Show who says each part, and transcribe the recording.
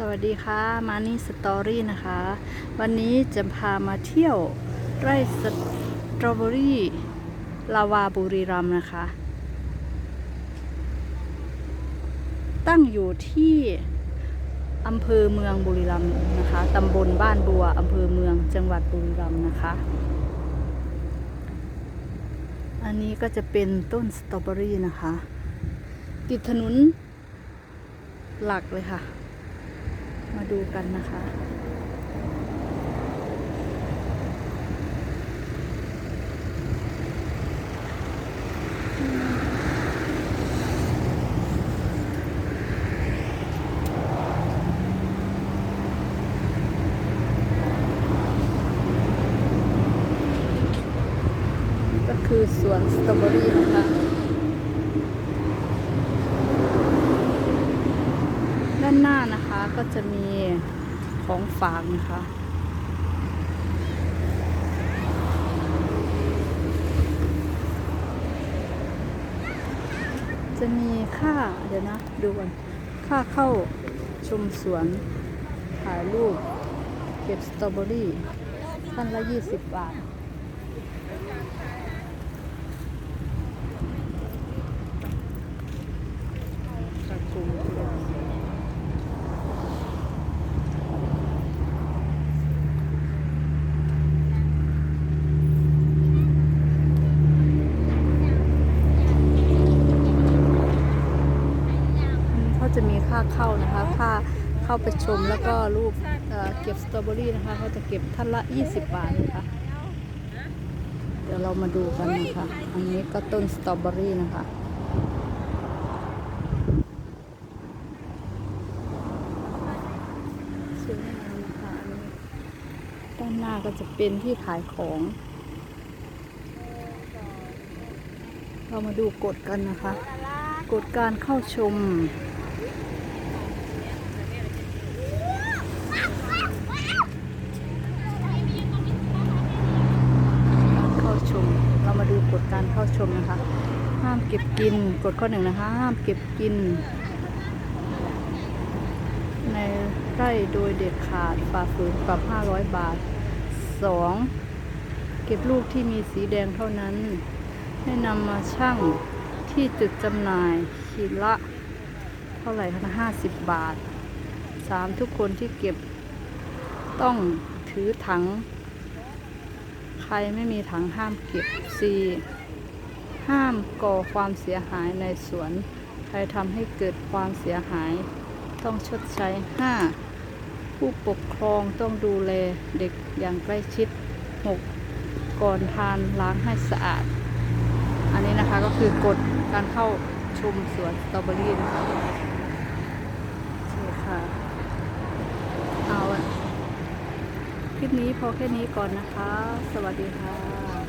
Speaker 1: สวัสดีค่ะมานี่สตอรี่นะคะ วันนี้จะพามาเที่ยวไร่สตรอเบอรี่ลาวาบุรีรัมนะคะ ตั้งอยู่ที่อำเภอเมืองบุรีรัมนะคะตำบลบ้านบัวอำเภอเมืองจังหวัดบุรีรัมนะคะ อันนี้ก็จะเป็นต้นสตรอเบอรี่นะคะ ติดถนนหลักเลยค่ะ มาดูกันนะคะ ก็คือสวนสตรอเบอรี่นะคะ ด้านหน้านะคะ ก็จะมีของฝากนะคะจะมีค่าเดี๋ยวนะ ดูกันค่าเข้าชมสวน ถ่ายรูป เก็บสตรอเบอรี่ท่านละ 20 บาท กระจุมเขา จะมีค่าเข้านะคะ ค่าเข้าไปชมแล้วก็รูปเเก็บสตรอเบอรี่นะคะเขาจะเก็บท่านละ 20 บาทนะคะ เดี๋ยวเรามาดูกันนะคะ อันนี้ก็ต้นสตรอเบอรี่นะคะสวยงามนะคะด้านหน้าก็จะเป็นที่ขายของ เรามาดูกฎกันนะคะกฎการเข้าชม เข้าชม เรามาดู กฎการเข้าชมนะคะ ห้ามเก็บกินกฎข้อหนึ่งนะคะ ห้ามเก็บกิน ในไร่โดยเด็ดขาดฝ่าฝืนปรับ 500 บาท 2. เก็บลูกที่มีสีแดงเท่านั้น ให้นำมาชั่งที่จุดจำหน่ายขีดละ เท่าไหร่คะนะ50บาท 3. ทุกคนที่เก็บต้องถือถัง ใครไม่มีถังห้ามเก็บ 4. ห้ามก่อความเสียหายในสวน ใครทำให้เกิดความเสียหาย ต้องชดใช้ 5. ผู้ปกครองต้องดูแลเด็กอย่างใกล้ชิด 6. ก่อนทานล้างให้สะอาด อันนี้นะคะก็คือกฎการเข้าชมสวนสตรอเบอรี่นะคะโอเคค่ะ เอาอะค ลิปนี้พอแค่นี้ก่อนนะคะ สวัสดีค่ะ